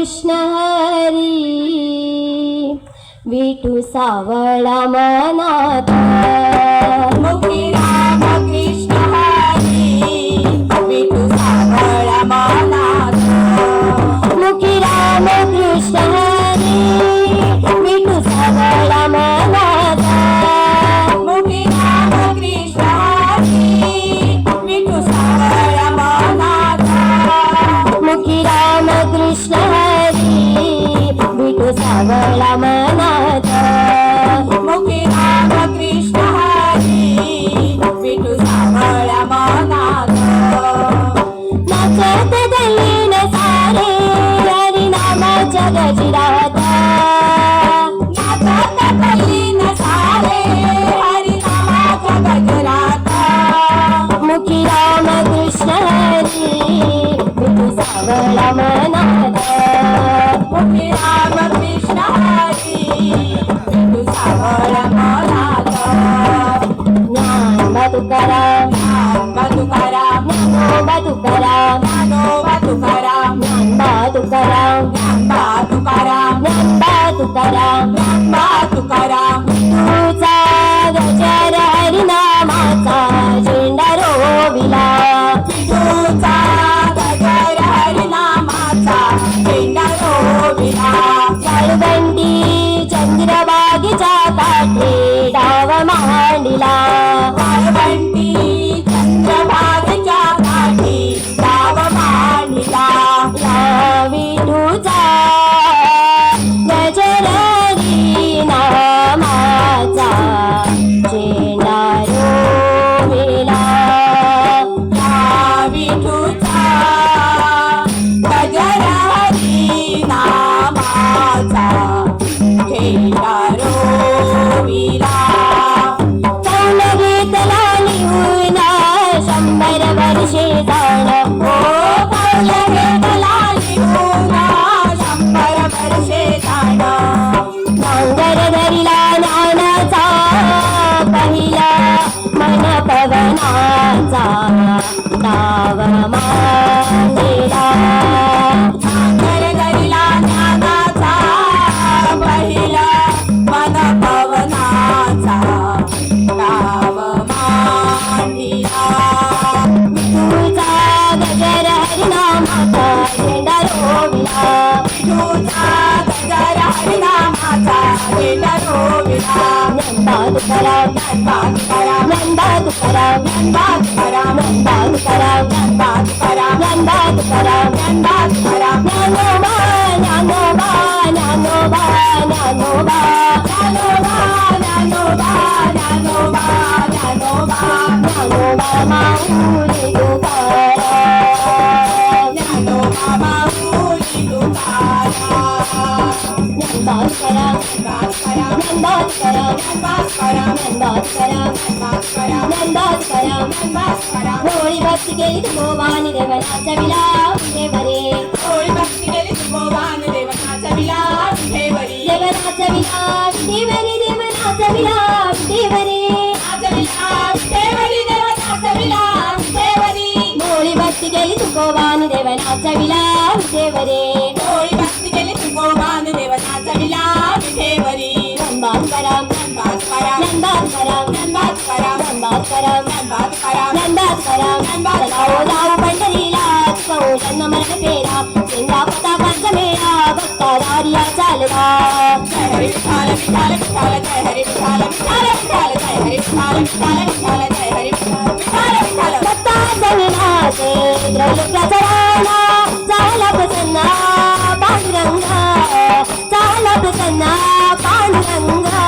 कृष्ण हरी विटू सावळा मनात. तुकाराम नामा तुकाराम नामा तुकाराम नामा तुकाराम नामा तुकाराम नामा तुकाराम नामा Tukaram i Oh, my Lord. Bye. ഹോളി ഭക്തി കെലിത് പോവാനി ദേവനാചവിലാ ദേവരേ ഹോളി ഭക്തി കെലിത് പോവാനി ദേവനാചവിലാ ദേവരേ ദേവനാചവിലാ ദേവരേ ദേവനാചവിലാ ദേവരേ భక్తికెలిసి పోవాను దేవనాచవిలా దేవరే భక్తికెలిసి పోవాను దేవనాచవిలా దేవరి రంభాస్కరం చాలా ప్రసన్న పాండురంగా చాలా ప్రసన్న పాండురంగా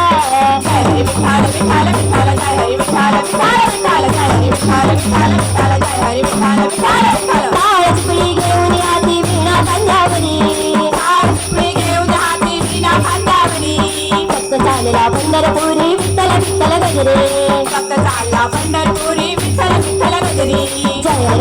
ಬಂದರ ಪೂರಿ ವಿತ್ತಲ ವಿತ್ತಲ ಬಗೆರೆ ಭಕ್ತ ಸಾಲ ಬಂದ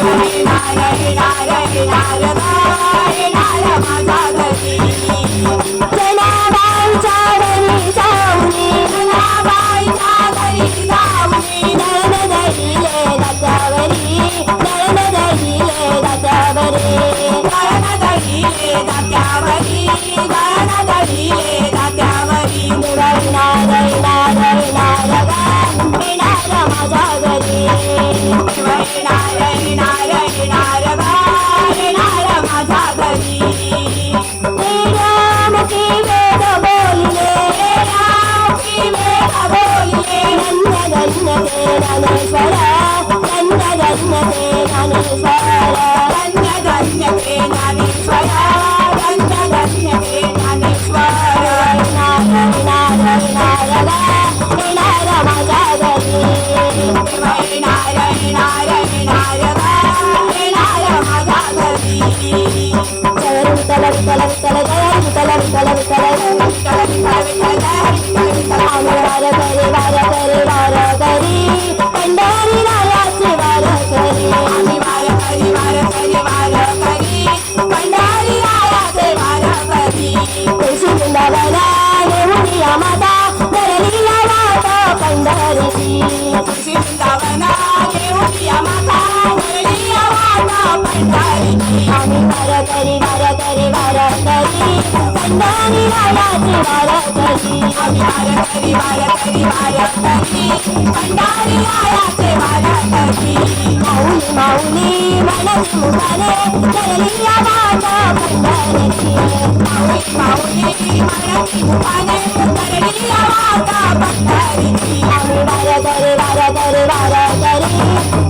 Hare Hare Hare Hare Hare Pandhari रायाची वारकरी वारकरी वारकरी वारकरी पंढरी रायाचे वारकरी माऊली माऊली मनस मुखाने चरली या बाट पंढरीची माऊली माऊली मनस मुखाने चरली या बाट पंढरीची वारकरी वारकरी वारकरी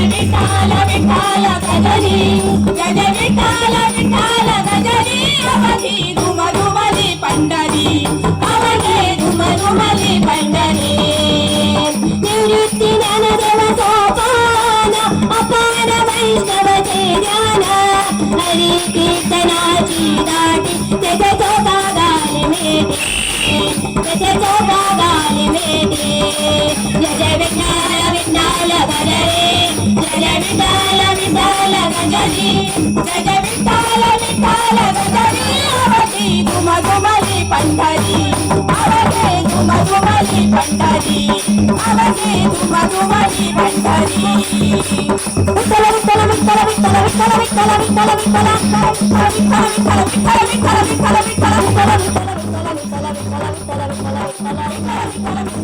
జగవికాల వికాల గజని జగవికాల వికాల గజని అవధి ధుమ ధుమలి పండరి విజ్ఞాన విశాల భజరే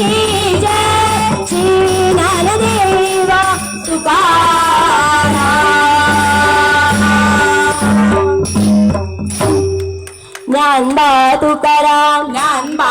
శ్రీ జయ శ్రీ నరదేవ తుకారా ज्ञानबा तुकाराम ज्ञानबा